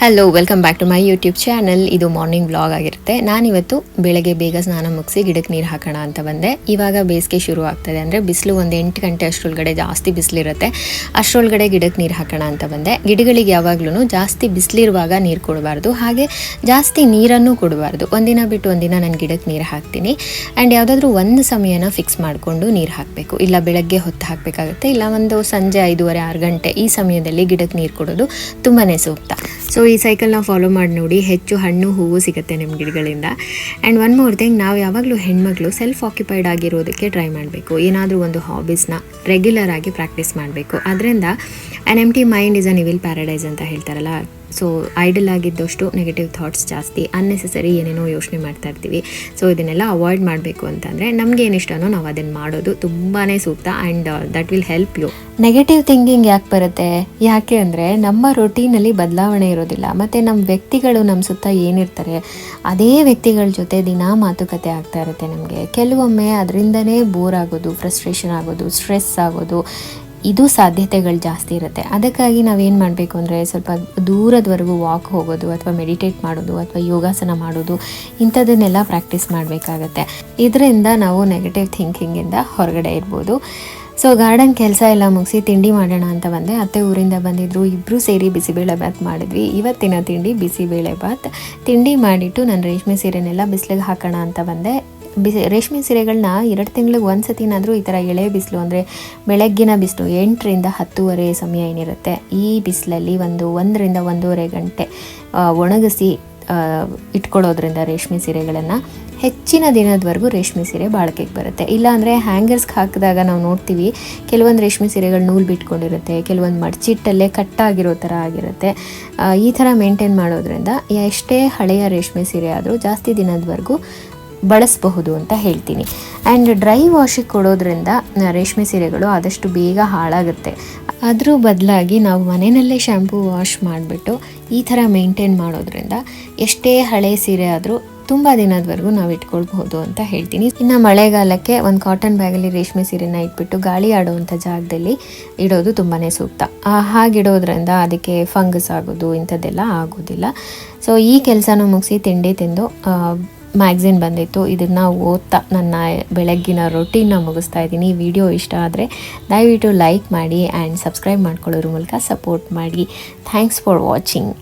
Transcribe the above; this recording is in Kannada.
Hello welcome back to my YouTube channel ಇದು ಮಾರ್ನಿಂಗ್ ಬ್ಲಾಗ್ ಆಗಿರುತ್ತೆ. ನಾನಿವತ್ತು ಬೆಳಗ್ಗೆ ಬೇಗ ಸ್ನಾನ ಮುಗಿಸಿ ಗಿಡಕ್ಕೆ ನೀರು ಹಾಕೋಣ ಅಂತ ಬಂದೆ. ಇವಾಗ ಬೇಸಿಗೆ ಶುರು ಆಗ್ತದೆ ಅಂದರೆ ಬಿಸಿಲು ಒಂದು ಎಂಟು ಗಂಟೆ ಅಷ್ಟರೊಳಗಡೆ ಜಾಸ್ತಿ ಬಿಸಿಲಿರುತ್ತೆ. ಅಷ್ಟರೊಳಗಡೆ ಗಿಡಕ್ಕೆ ನೀರು ಹಾಕೋಣ ಅಂತ ಬಂದೆ. ಗಿಡಗಳಿಗೆ ಯಾವಾಗಲೂ ಜಾಸ್ತಿ ಬಿಸಿಲಿರುವಾಗ ನೀರು ಕೊಡಬಾರ್ದು. ಹಾಗೆ ಜಾಸ್ತಿ ನೀರನ್ನು ಕೊಡಬಾರ್ದು. ಒಂದಿನ ಬಿಟ್ಟು ಒಂದಿನ ನಾನು ಗಿಡಕ್ಕೆ ನೀರು ಹಾಕ್ತೀನಿ. ಆ್ಯಂಡ್ ಯಾವುದಾದ್ರೂ ಒಂದು ಸಮಯನ ಫಿಕ್ಸ್ ಮಾಡಿಕೊಂಡು ನೀರು ಹಾಕಬೇಕು. ಇಲ್ಲ ಬೆಳಗ್ಗೆ ಹೊತ್ತು ಹಾಕಬೇಕಾಗುತ್ತೆ. ಇಲ್ಲ ಒಂದು ಸಂಜೆ ಐದೂವರೆ, ಆರು ಗಂಟೆ ಈ ಸಮಯದಲ್ಲಿ ಗಿಡಕ್ಕೆ ನೀರು ಕೊಡೋದು ತುಂಬಾ ಸೂಕ್ತ. ಸೊ ಈ ಸೈಕಲ್ನ ಫಾಲೋ ಮಾಡಿ ನೋಡಿ ಹೆಚ್ಚು ಹಣ್ಣು, ಹೂವು ಸಿಗುತ್ತೆ ನಿಮ್ಮ ಗಿಡಗಳಿಂದ. ಆ್ಯಂಡ್ ಒನ್ ಮೋರ್ ಥಿಂಗ್ ನಾವು ಯಾವಾಗಲೂ ಹೆಣ್ಮಕ್ಳು ಸೆಲ್ಫ್ ಆಕ್ಯುಪೈಡ್ ಆಗಿರೋದಕ್ಕೆ ಟ್ರೈ ಮಾಡಬೇಕು. ಏನಾದರೂ ಒಂದು ಹಾಬೀಸ್ನ ರೆಗ್ಯುಲರ್ ಆಗಿ ಪ್ರಾಕ್ಟೀಸ್ ಮಾಡಬೇಕು. ಅದರಿಂದ an empty mind is an evil paradise ಅಂತ ಹೇಳ್ತಾರಲ್ಲ. ಸೊ ಐಡಲ್ ಆಗಿದ್ದಷ್ಟು ನೆಗೆಟಿವ್ ಥಾಟ್ಸ್ ಜಾಸ್ತಿ ಅನ್ನೆಸೆಸರಿ ಏನೇನೋ ಯೋಚನೆ ಮಾಡ್ತಾ ಇರ್ತೀವಿ. ಸೊ ಇದನ್ನೆಲ್ಲ ಅವಾಯ್ಡ್ ಮಾಡಬೇಕು ಅಂತಂದರೆ ನಮ್ಗೆ ಇಷ್ಟನೋ ನಾವು ಅದನ್ನು ಮಾಡೋದು ತುಂಬಾ ಸೂಕ್ತ and that will help you negative thinking ಯಾಕೆ ಬರುತ್ತೆ? ಯಾಕೆ ಅಂದರೆ ನಮ್ಮ ರೊಟೀನಲ್ಲಿ ಬದಲಾವಣೆ ಇರೋದಿಲ್ಲ. ಮತ್ತು ನಮ್ಮ ವ್ಯಕ್ತಿಗಳು ನಮ್ಮ ಸುತ್ತ ಏನಿರ್ತಾರೆ, ಅದೇ ವ್ಯಕ್ತಿಗಳ ಜೊತೆ ದಿನ ಮಾತುಕತೆ ಆಗ್ತಾ ಇರುತ್ತೆ ನಮಗೆ. ಕೆಲವೊಮ್ಮೆ ಅದರಿಂದನೇ ಬೋರ್ ಆಗೋದು ಫ್ರಸ್ಟ್ರೇಷನ್ ಆಗೋದು ಸ್ಟ್ರೆಸ್ ಆಗೋದು ಇದು ಸಾಧ್ಯತೆಗಳು ಜಾಸ್ತಿ ಇರುತ್ತೆ. ಅದಕ್ಕಾಗಿ ನಾವೇನು ಮಾಡಬೇಕು ಅಂದರೆ ಸ್ವಲ್ಪ ದೂರದವರೆಗೂ ವಾಕ್ ಹೋಗೋದು ಅಥವಾ ಮೆಡಿಟೇಟ್ ಮಾಡೋದು ಅಥವಾ ಯೋಗಾಸನ ಮಾಡೋದು ಇಂಥದ್ದನ್ನೆಲ್ಲ ಪ್ರಾಕ್ಟೀಸ್ ಮಾಡಬೇಕಾಗತ್ತೆ. ಇದರಿಂದ ನಾವು ನೆಗೆಟಿವ್ ಥಿಂಕಿಂಗಿಂದ ಹೊರಗಡೆ ಇರ್ಬೋದು. ಸೊ ಗಾರ್ಡನ್ ಕೆಲಸ ಎಲ್ಲ ಮುಗಿಸಿ ತಿಂಡಿ ಮಾಡೋಣ ಅಂತ ಬಂದೆ. ಅತ್ತೆ ಊರಿಂದ ಬಂದಿದ್ದರು ಇಬ್ಬರು ಸೇರಿ ಬಿಸಿಬೇಳೆ ಬಾತ್ ಮಾಡಿದ್ವಿ. ಇವತ್ತಿನ ತಿಂಡಿ ಬಿಸಿಬೇಳೆ ಬಾತ್. ತಿಂಡಿ ಮಾಡಿಟ್ಟು ನಾನು ರೇಷ್ಮೆ ಸೀರೆನೆಲ್ಲ ಬಿಸಿಲಿಗೆ ಹಾಕೋಣ ಅಂತ ಬಂದೆ. ಬಿಸಿ ರೇಷ್ಮೆ ಸೀರೆಗಳನ್ನ ಎರಡು ತಿಂಗಳಿಗೆ ಒಂದು ಸತಿನಾದರೂ ಈ ಥರ ಎಳೆ ಬಿಸಿಲು ಅಂದರೆ ಬೆಳಗ್ಗಿನ ಬಿಸಿಲು ಎಂಟರಿಂದ ಹತ್ತುವರೆ ಸಮಯ ಏನಿರುತ್ತೆ. ಈ ಬಿಸಿಲಲ್ಲಿ ಒಂದು ಒಂದರಿಂದ ಒಂದೂವರೆ ಗಂಟೆ ಒಣಗಿಸಿ ಇಟ್ಕೊಳ್ಳೋದ್ರಿಂದ ರೇಷ್ಮೆ ಸೀರೆಗಳನ್ನು ಹೆಚ್ಚಿನ ದಿನದವರೆಗೂ ರೇಷ್ಮೆ ಸೀರೆ ಬಾಳಿಕೆಗೆ ಬರುತ್ತೆ. ಇಲ್ಲಾಂದರೆ ಹ್ಯಾಂಗರ್ಸ್ಗೆ ಹಾಕಿದಾಗ ನಾವು ನೋಡ್ತೀವಿ, ಕೆಲವೊಂದು ರೇಷ್ಮೆ ಸೀರೆಗಳು ನೂಲು ಬಿಟ್ಕೊಂಡಿರುತ್ತೆ, ಕೆಲವೊಂದು ಮಡ್ಚಿಟ್ಟಲ್ಲೇ ಕಟ್ಟಾಗಿರೋ ಥರ ಆಗಿರುತ್ತೆ. ಈ ಥರ ಮೇಂಟೈನ್ ಮಾಡೋದ್ರಿಂದ ಎಷ್ಟೇ ಹಳೆಯ ರೇಷ್ಮೆ ಸೀರೆ ಆದರೂ ಜಾಸ್ತಿ ದಿನದವರೆಗೂ ಬಳಸಬಹುದು ಅಂತ ಹೇಳ್ತೀನಿ. ಆ್ಯಂಡ್ ಡ್ರೈ ವಾಶಿಗೆ ಕೊಡೋದ್ರಿಂದ ರೇಷ್ಮೆ ಸೀರೆಗಳು ಆದಷ್ಟು ಬೇಗ ಹಾಳಾಗುತ್ತೆ. ಅದ್ರ ಬದಲಾಗಿ ನಾವು ಮನೆಯಲ್ಲೇ ಶ್ಯಾಂಪೂ ವಾಶ್ ಮಾಡಿಬಿಟ್ಟು ಈ ಥರ ಮೇಂಟೈನ್ ಮಾಡೋದ್ರಿಂದ ಎಷ್ಟೇ ಹಳೆ ಸೀರೆ ಆದರೂ ತುಂಬ ದಿನದವರೆಗೂ ನಾವು ಇಟ್ಕೊಳ್ಬಹುದು ಅಂತ ಹೇಳ್ತೀನಿ. ಇನ್ನು ಮಳೆಗಾಲಕ್ಕೆ ಒಂದು ಕಾಟನ್ ಬ್ಯಾಗಲ್ಲಿ ರೇಷ್ಮೆ ಸೀರೆನ ಇಟ್ಬಿಟ್ಟು ಗಾಳಿ ಆಡುವಂಥ ಜಾಗದಲ್ಲಿ ಇಡೋದು ತುಂಬಾ ಸೂಕ್ತ. ಹಾಗಿಡೋದ್ರಿಂದ ಅದಕ್ಕೆ ಫಂಗಸ್ ಆಗೋದು ಇಂಥದ್ದೆಲ್ಲ ಆಗೋದಿಲ್ಲ. ಸೊ ಈ ಕೆಲಸನೂ ಮುಗಿಸಿ ತಿಂಡಿ ತಿಂದು ಮ್ಯಾಗ್ಝಿನ್ ಬಂದಿತ್ತು, ಇದನ್ನು ಓದ್ತಾ ನನ್ನ ಬೆಳಗ್ಗಿನ ರೊಟೀನ್ನ ಮುಗಿಸ್ತಾ ಇದ್ದೀನಿ. ವಿಡಿಯೋ ಇಷ್ಟ ಆದರೆ ದಯವಿಟ್ಟು ಲೈಕ್ ಮಾಡಿ ಆ್ಯಂಡ್ ಸಬ್ಸ್ಕ್ರೈಬ್ ಮಾಡ್ಕೊಳ್ಳೋರ ಮೂಲಕ ಸಪೋರ್ಟ್ ಮಾಡಿ. Thanks for watching